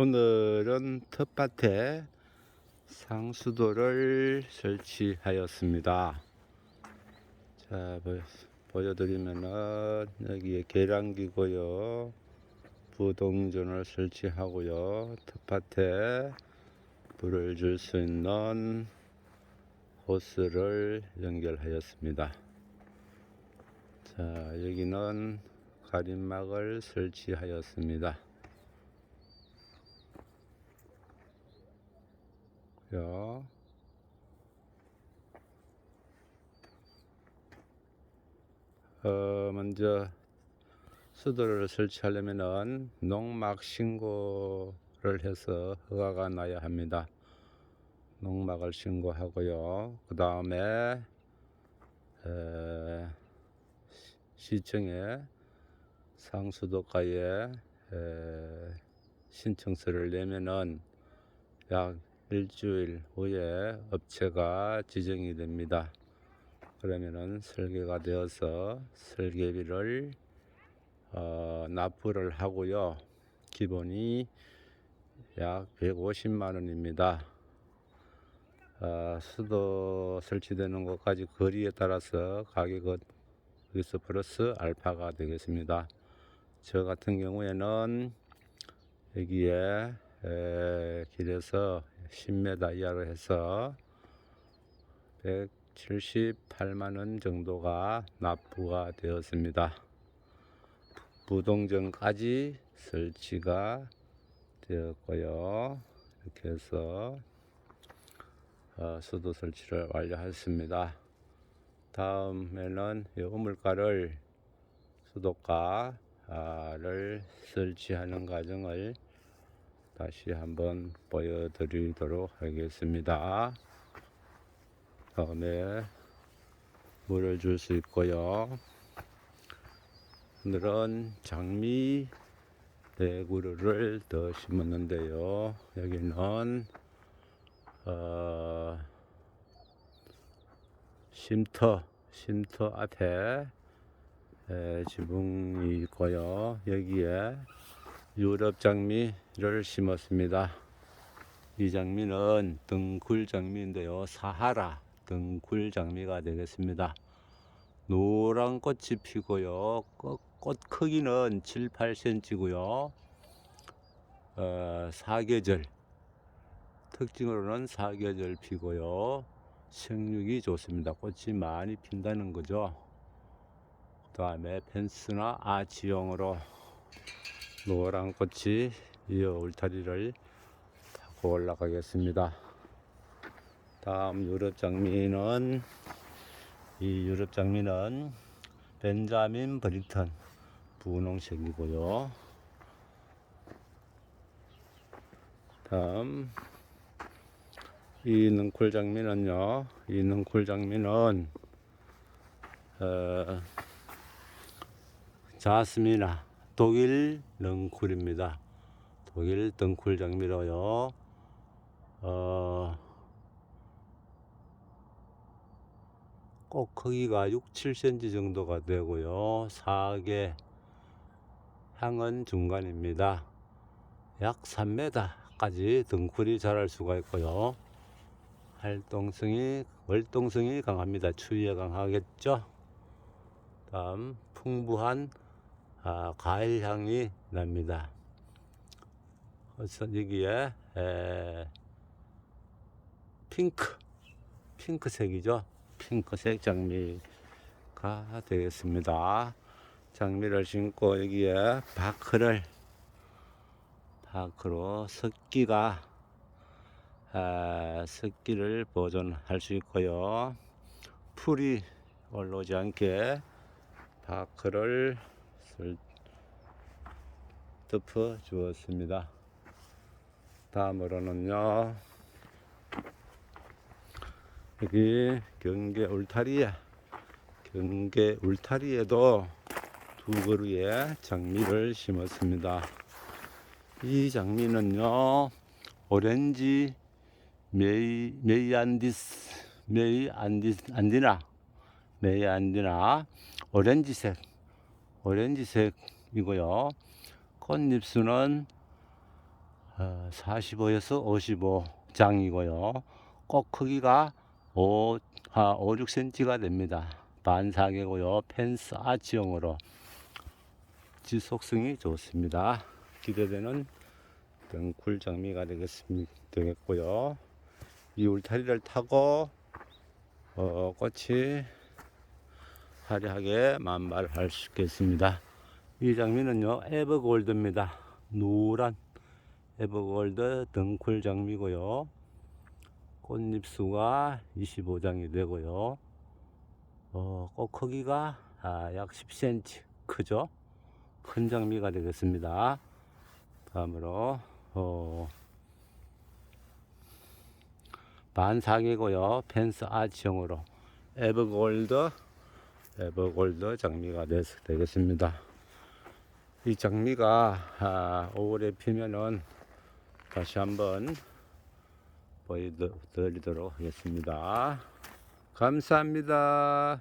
오늘은 텃밭에 상수도를 설치하였습니다. 자, 보- 보여드리면은 여기에 계량기고요. 부동전을 설치하고요. 텃밭에 불을 줄 수 있는 호스를 연결하였습니다. 자, 여기는 가림막을 설치하였습니다. 요. 어, 먼저 수도를 설치하려면은 농막 신고를 해서 허가가 나야 합니다. 농막을 신고하고요. 그 다음에 시청에 상수도가에 에, 신청서를 내면은 약 일주일 후에 업체가 지정이 됩니다. 그러면은 설계가 되어서 설계비를 어, 납부를 하고요. 기본이 약 150만 원입니다. 아, 수도 설치되는 곳까지 거리에 따라서 가격은 여기서 플러스 알파가 되겠습니다. 저 같은 경우에는 여기에 에, 길에서 10m 이하로 해서 178만 원 정도가 납부가 되었습니다. 부동전까지 설치가 되었고요. 이렇게 해서 어, 수도 설치를 완료했습니다. 다음에는 이 우물가를 수도가를 설치하는 과정을 다시 한번 보여드리도록 하겠습니다. 다음에 물을 줄 수 있고요. 오늘은 장미 대구를 더 심었는데요. 여기는 어, 쉼터 쉼터 앞에 에, 지붕이 있고요. 여기에 유럽 장미를 심었습니다. 이 장미는 등굴 장미인데요. 사하라 등굴 장미가 되겠습니다. 노란 꽃이 피고요. 꽃, 꽃 크기는 7, 8cm고요. 어, 사계절 특징으로는 사계절 피고요. 생육이 좋습니다. 꽃이 많이 핀다는 거죠. 그 다음에 펜스나 아치용으로 노란 꽃이 이 울타리를 타고 올라가겠습니다. 다음 유럽 장미는 이 유럽 장미는 벤자민 브리턴 분홍색이고요. 다음 이 능쿨 장미는요. 이 능쿨 장미는 어, 자스미나 독일 능쿨입니다. 독일 등쿨 장미로요. 어, 꽃 크기가 6, 7cm 정도가 되고요. 사계 향은 중간입니다. 약 3m까지 등쿨이 자랄 수가 있고요. 활동성이 월동성이 강합니다. 추위에 강하겠죠. 다음 풍부한 아, 과일 향이 납니다. 그래서 여기에 에, 핑크 핑크색이죠. 핑크색 장미가 되겠습니다. 장미를 심고 여기에 바크를 바크로 습기가 아, 습기를 보존할 수 있고요. 풀이 올라오지 않게 바크를 설- 덮어 주었습니다. 다음으로는요. 여기 경계 울타리에 경계 울타리에도 두 그루의 장미를 심었습니다. 이 장미는요 오렌지 메이 메이 안디스 메이 안디 안디나 메이 안디나 오렌지색 오렌지색이고요. 꽃잎수는 45에서 55장이고요. 꽃 크기가 5, 아, 5, 6cm가 됩니다. 반사계고요. 펜스 아치형으로 지속성이 좋습니다. 기대되는 등굴 장미가 되겠습니다. 되겠고요. 이 울타리를 타고 어, 꽃이 화려하게 만발할 수 있겠습니다. 이 장미는요, 에버골드입니다. 노란 에버골드 등굴 장미고요. 꽃잎수가 25장이 되고요. 어, 꽃 크기가 아, 약 10cm 크죠? 큰 장미가 되겠습니다. 다음으로 어, 반사계고요. 펜스 아치형으로 에버골드 에버골드 장미가 되, 되겠습니다. 이 장미가 아, 5월에 피면은 다시 한번 보여드리도록 하겠습니다. 감사합니다.